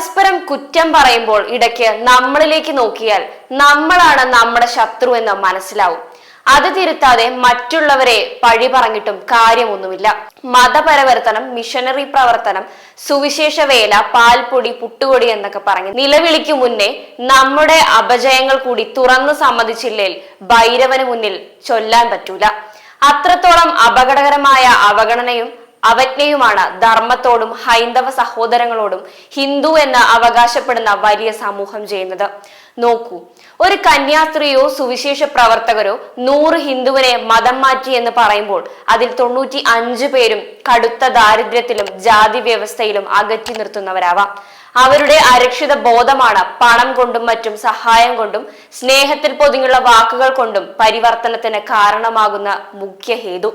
പരസ്പരം കുറ്റം പറയുമ്പോൾ ഇടയ്ക്ക് നമ്മളിലേക്ക് നോക്കിയാൽ നമ്മളാണ് നമ്മുടെ ശത്രു എന്ന് മനസ്സിലാവും. അത് തിരുത്താതെ മറ്റുള്ളവരെ പഴി പറഞ്ഞിട്ടും കാര്യമൊന്നുമില്ല. മതപരിവർത്തനം മിഷനറി പ്രവർത്തനം സുവിശേഷ വേല പാൽപ്പൊടി പുട്ടുകൊടി എന്നൊക്കെ പറഞ്ഞ് നിലവിളിക്കു മുന്നേ നമ്മുടെ അപജയങ്ങൾ കൂടി തുറന്നു സമ്മതിച്ചില്ലേൽ ഭൈരവന് മുന്നിൽ ചൊല്ലാൻ പറ്റൂല. അത്രത്തോളം അപകടകരമായ അവഗണനയും അവജ്ഞയുമാണ്. ധർമ്മത്തോടും ഹൈന്ദവ സഹോദരങ്ങളോടും ഹിന്ദു എന്ന് അവകാശപ്പെടുന്ന വലിയ സമൂഹം ചെയ്യുന്നത്. നോക്കൂ ഒരു കന്യാസ്ത്രീയോ സുവിശേഷ പ്രവർത്തകരോ നൂറ് ഹിന്ദുവിനെ മതം മാറ്റി എന്ന് പറയുമ്പോൾ അതിൽ തൊണ്ണൂറ്റി അഞ്ചു പേരും കടുത്ത ദാരിദ്ര്യത്തിലും ജാതി വ്യവസ്ഥയിലും അകറ്റി നിർത്തുന്നവരാവാം. അവരുടെ അരക്ഷിത ബോധമാണ് പണം കൊണ്ടും മറ്റും സഹായം കൊണ്ടും സ്നേഹത്തിൽ പൊതിഞ്ഞുള്ള വാക്കുകൾ കൊണ്ടും പരിവർത്തനത്തിന് കാരണമാകുന്ന മുഖ്യ ഹേതു.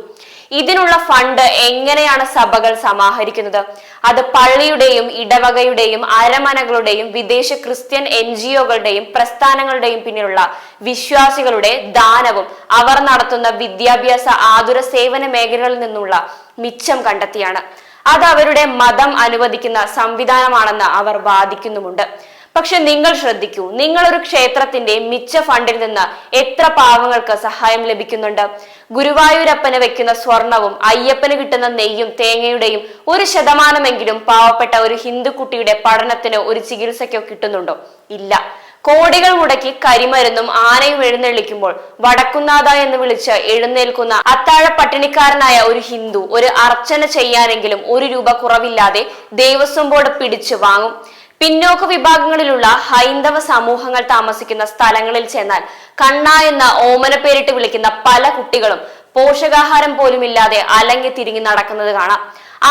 ഇതിനുള്ള ഫണ്ട് എങ്ങനെയാണ് സഭകൾ സമാഹരിക്കുന്നത്? അത് പള്ളിയുടെയും ഇടവകയുടെയും അരമനകളുടെയും വിദേശ ക്രിസ്ത്യൻ എൻ ജി ഒകളുടെയും പ്രസ്ഥാനങ്ങളുടെയും പിന്നിലുള്ള വിശ്വാസികളുടെ ദാനവും അവർ നടത്തുന്ന വിദ്യാഭ്യാസ ആതുര സേവന മേഖലകളിൽ നിന്നുള്ള മിച്ചം കണ്ടെത്തിയാണ്. അത് അവരുടെ മതം അനുവദിക്കുന്ന സംവിധാനമാണെന്ന് അവർ വാദിക്കുന്നുമുണ്ട്. പക്ഷെ നിങ്ങൾ ശ്രദ്ധിക്കൂ നിങ്ങളൊരു ക്ഷേത്രത്തിന്റെ മിച്ച ഫണ്ടിൽ നിന്ന് എത്ര പാവങ്ങൾക്ക് സഹായം ലഭിക്കുന്നുണ്ട്? ഗുരുവായൂരപ്പന് വെക്കുന്ന സ്വർണവും അയ്യപ്പന് കിട്ടുന്ന നെയ്യും തേങ്ങയുടെയും ഒരു ശതമാനമെങ്കിലും പാവപ്പെട്ട ഒരു ഹിന്ദു കുട്ടിയുടെ പഠനത്തിനോ ഒരു ചികിത്സയ്ക്കോ കിട്ടുന്നുണ്ടോ? ഇല്ല. കോടികൾ മുടക്കി കരിമരുന്നും ആനയും എഴുന്നള്ളിക്കുമ്പോൾ വടക്കുന്നാഥ എന്ന് വിളിച്ച് എഴുന്നേൽക്കുന്ന അത്താഴ പട്ടിണിക്കാരനായ ഒരു ഹിന്ദു ഒരു അർച്ചന ചെയ്യാനെങ്കിലും ഒരു രൂപ കുറവില്ലാതെ ദേവസ്വം ബോർഡ് പിടിച്ചു വാങ്ങും. പിന്നോക്ക വിഭാഗങ്ങളിലുള്ള ഹൈന്ദവ സമൂഹങ്ങൾ താമസിക്കുന്ന സ്ഥലങ്ങളിൽ ചെന്നാൽ കണ്ണ എന്ന ഓമന പേരിട്ട് വിളിക്കുന്ന പല കുട്ടികളും പോഷകാഹാരം പോലുമില്ലാതെ അലങ്ങി തിരിഞ്ഞു നടക്കുന്നത് കാണാം.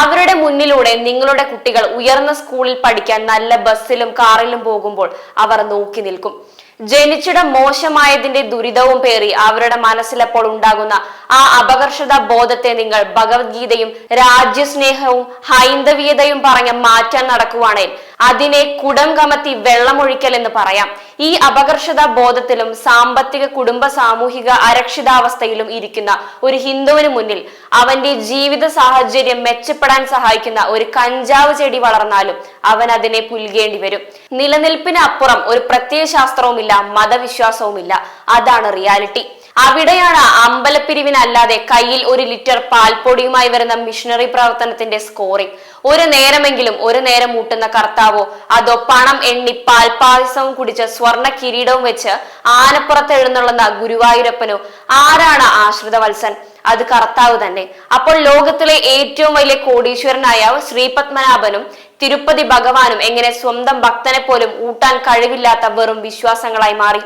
അവരുടെ മുന്നിലൂടെ നിങ്ങളുടെ കുട്ടികൾ ഉയർന്ന സ്കൂളിൽ പഠിക്കാൻ നല്ല ബസ്സിലും കാറിലും പോകുമ്പോൾ അവർ നോക്കി നിൽക്കും. ജനിച്ചിടം മോശമായതിന്റെ ദുരിതവും പേറി അവരുടെ മനസ്സിലപ്പോൾ ഉണ്ടാകുന്ന ആ അപകർഷത ബോധത്തെ നിങ്ങൾ ഭഗവത്ഗീതയും രാജ്യസ്നേഹവും ഹൈന്ദവീയതയും പറഞ്ഞ് മാറ്റാൻ നടക്കുവാണേൽ അതിനെ കുടം കമത്തി വെള്ളമൊഴിക്കൽ എന്ന് പറയാം. ഈ അപകർഷത ബോധത്തിലും സാമ്പത്തിക കുടുംബ സാമൂഹിക അരക്ഷിതാവസ്ഥയിലും ഇരിക്കുന്ന ഒരു ഹിന്ദുവിന് മുന്നിൽ അവന്റെ ജീവിത സാഹചര്യം മെച്ചപ്പെടാൻ സഹായിക്കുന്ന ഒരു കഞ്ചാവ് ചെടി വളർന്നാലും അവൻ അതിനെ പുൽകേണ്ടി വരും. നിലനിൽപ്പിന് അപ്പുറം ഒരു പ്രത്യയശാസ്ത്രവുമില്ല മതവിശ്വാസവുമില്ല. അതാണ് റിയാലിറ്റി. അവിടെയാണ് അമ്പലപ്പിരിവിനല്ലാതെ കയ്യിൽ ഒരു ലിറ്റർ പാൽപ്പൊടിയുമായി വരുന്ന മിഷണറി പ്രവർത്തനത്തിന്റെ സ്കോറിംഗ് ഒരു നേരമെങ്കിലും ഒരു നേരം മൂട്ടുന്ന കർത്താവോ അതോ പണം എണ്ണി പാൽപായസവും കുടിച്ച് സ്വർണ കിരീടവും വെച്ച് ആനപ്പുറത്ത് എഴുന്നള്ളുന്ന ഗുരുവായൂരപ്പനോ ആരാണ് ആശ്രിത വത്സൻ അത് കർത്താവ് തന്നെ. അപ്പോൾ ലോകത്തിലെ ഏറ്റവും വലിയ കോടീശ്വരനായ ശ്രീപത്മനാഭനും തിരുപ്പതി ഭഗവാനും എങ്ങനെ സ്വന്തം ഭക്തനെ പോലും ഊട്ടാൻ കഴിവില്ലാത്ത വെറും വിശ്വാസങ്ങളായി മാറി.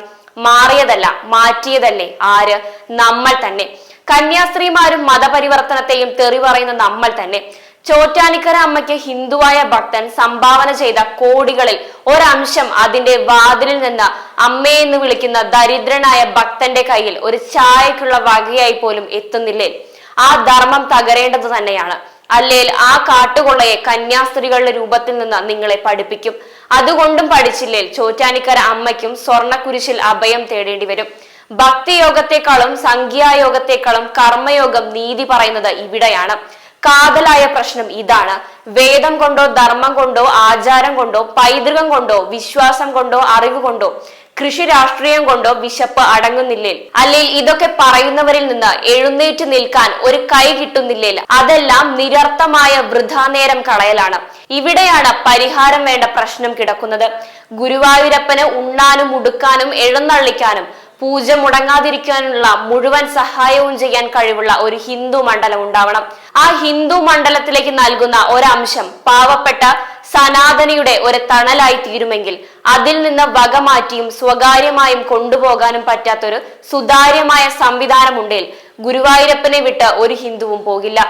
മാറിയതല്ല മാറ്റിയതല്ലേ? ആര്? നമ്മൾ തന്നെ. കന്യാസ്ത്രീമാരും മതപരിവർത്തനത്തെയും തെറി പറയുന്ന നമ്മൾ തന്നെ. ചോറ്റാനിക്കര അമ്മയ്ക്ക് ഹിന്ദുവായ ഭക്തൻ സംഭാവന ചെയ്ത കോടികളിൽ ഒരംശം അതിന്റെ വാതിലിൽ നിന്ന് അമ്മയെന്ന് വിളിക്കുന്ന ദരിദ്രനായ ഭക്തന്റെ കയ്യിൽ ഒരു ചായക്കുള്ള വകയായി പോലും എത്തുന്നില്ലേ? ആ ധർമ്മം തകരേണ്ടത് തന്നെയാണ്. അല്ലേൽ ആ കാട്ടുകൊള്ളയെ കന്യാസ്ത്രീകളുടെ രൂപത്തിൽ നിന്ന് നിങ്ങളെ പഠിപ്പിക്കും. അതുകൊണ്ടും പഠിച്ചില്ലേൽ ചോറ്റാനിക്കര അമ്മയ്ക്കും സ്വർണക്കുരിശിൽ അഭയം തേടേണ്ടി വരും. ഭക്തിയോഗത്തെക്കാളും സംഖ്യായോഗത്തെക്കാളും കർമ്മയോഗം നീതി പറയുന്നത് ഇവിടെയാണ്. കാതലായ പ്രശ്നം ഇതാണ്. വേദം കൊണ്ടോ ധർമ്മം കൊണ്ടോ ആചാരം കൊണ്ടോ പൈതൃകം കൊണ്ടോ വിശ്വാസം കൊണ്ടോ അറിവ് കൊണ്ടോ കൃഷി രാഷ്ട്രീയം കൊണ്ടോ വിശപ്പ് അടങ്ങുന്നില്ലേ? അല്ലെങ്കിൽ ഇതൊക്കെ പറയുന്നവരിൽ നിന്ന് എഴുന്നേറ്റ് നിൽക്കാൻ ഒരു കൈ കിട്ടുന്നില്ലേ? അതെല്ലാം നിരർത്ഥമായ വൃഥാനേരം കളയലാണ്. ഇവിടെയാണ് പരിഹാരം വേണ്ട പ്രശ്നം കിടക്കുന്നത്. ഗുരുവായൂരപ്പന് ഉണ്ണാനും ഉടുക്കാനും എഴുന്നള്ളിക്കാനും പൂജ മുടങ്ങാതിരിക്കാനുള്ള മുഴുവൻ സഹായവും ചെയ്യാൻ കഴിവുള്ള ഒരു ഹിന്ദു മണ്ഡലം ഉണ്ടാവണം. ആ ഹിന്ദു മണ്ഡലത്തിലേക്ക് നൽകുന്ന ഒരംശം പാവപ്പെട്ട സനാതനിയുടെ ഒരു തണലായി തീരുമെങ്കിൽ അതിൽ നിന്ന് വക മാറ്റിയും സ്വകാര്യമായും കൊണ്ടുപോകാനും പറ്റാത്തൊരു സുതാര്യമായ സംവിധാനമുണ്ടേൽ ഗുരുവായൂരപ്പനെ വിട്ട് ഒരു ഹിന്ദുവും പോകില്ല.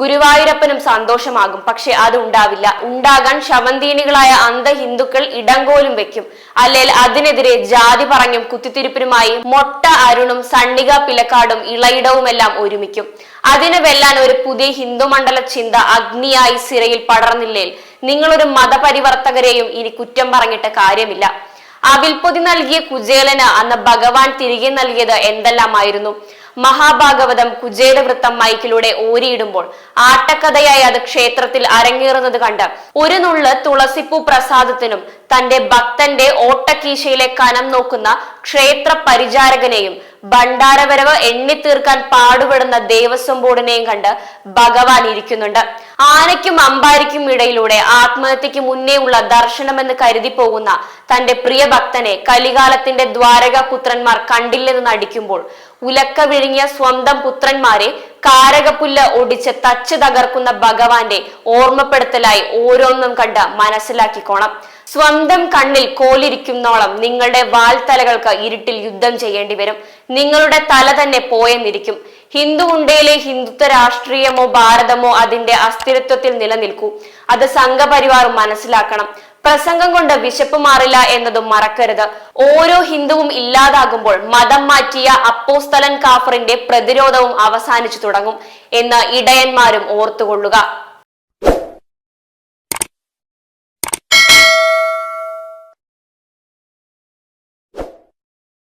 ഗുരുവായൂരപ്പനും സന്തോഷമാകും. പക്ഷെ അത് ഉണ്ടാവില്ല. ഉണ്ടാകാൻ ശവന്തീനികളായ അന്ധ ഹിന്ദുക്കൾ ഇടങ്കോലും വെക്കും. അല്ലെങ്കിൽ അതിനെതിരെ ജാതി പറഞ്ഞും കുത്തിത്തിരിപ്പിനുമായി മൊട്ട അരുണും സണ്ണിക പിലക്കാടും ഇളയിടവുമെല്ലാം ഒരുമിക്കും. അതിന് വെല്ലാൻ ഒരു പുതിയ ഹിന്ദു മണ്ഡല ചിന്ത അഗ്നിയായി സിരയിൽ പടർന്നില്ലേൽ നിങ്ങളൊരു മതപരിവർത്തകരെയും ഇനി കുറ്റം പറഞ്ഞിട്ട് കാര്യമില്ല. അവിൽപ്പൊതി നൽകിയ കുചേലന് അന്ന് ഭഗവാൻ തിരികെ നൽകിയത് എന്തെല്ലാമായിരുന്നു? മഹാഭാഗവതം കുചേലവൃത്തം മൈക്കിലൂടെ ഓരിയിടുമ്പോൾ ആട്ടക്കഥയായി അത് ക്ഷേത്രത്തിൽ അരങ്ങേറുന്നത് കണ്ട് ഒരു നുള്ള് തുളസിപ്പൂ പ്രസാദത്തിനും തന്റെ ഭക്തന്റെ ഓട്ടക്കീശയിലെ കനം നോക്കുന്ന ക്ഷേത്ര പരിചാരകനെയും ഭണ്ഡാരവരവ് എണ്ണിത്തീർക്കാൻ പാടുപെടുന്ന ദേവസ്വം ബോർഡിനെയും കണ്ട് ഭഗവാൻ ഇരിക്കുന്നുണ്ട്. ആനയ്ക്കും അമ്പാരിക്കും ഇടയിലൂടെ ആത്മഹത്യക്ക് മുന്നേ ഉള്ള ദർശനമെന്ന് കരുതി പോകുന്ന തന്റെ പ്രിയ ഭക്തനെ കലികാലത്തിന്റെ ദ്വാരക പുത്രന്മാർ കണ്ടില്ലെന്ന് നടിക്കുമ്പോൾ ഉലക്ക വിഴുങ്ങിയ സ്വന്തം പുത്രന്മാരെ കാരകപ്പുല്ല് ഒടിച്ച് തച്ച് തകർക്കുന്ന ഭഗവാന്റെ ഓർമ്മപ്പെടുത്തലായി ഓരോന്നും കണ്ട് മനസ്സിലാക്കിക്കോണം. സ്വന്തം കണ്ണിൽ കോലിരിക്കുന്നോളം നിങ്ങളുടെ വാൽത്തലകൾക്ക് ഇരുട്ടിൽ യുദ്ധം ചെയ്യേണ്ടി വരും. നിങ്ങളുടെ തല തന്നെ പോയെന്നിരിക്കും. ഹിന്ദു ഉണ്ടയിലെ ഹിന്ദുത്വ രാഷ്ട്രീയമോ ഭാരതമോ അതിന്റെ അസ്ഥിരത്വത്തിൽ നിലനിൽക്കൂ. അത് സംഘപരിവാർ മനസ്സിലാക്കണം. പ്രസംഗം കൊണ്ട് വിശപ്പ് മാറില്ല എന്നതും മറക്കരുത്. ഓരോ ഹിന്ദുവും ഇല്ലാതാകുമ്പോൾ മതം മാറ്റിയ അപ്പോസ്തലൻ കാഫറിന്റെ പ്രതിരോധവും അവസാനിച്ചു തുടങ്ങും എന്ന് ഇടയന്മാരും ഓർത്തുകൊള്ളുക.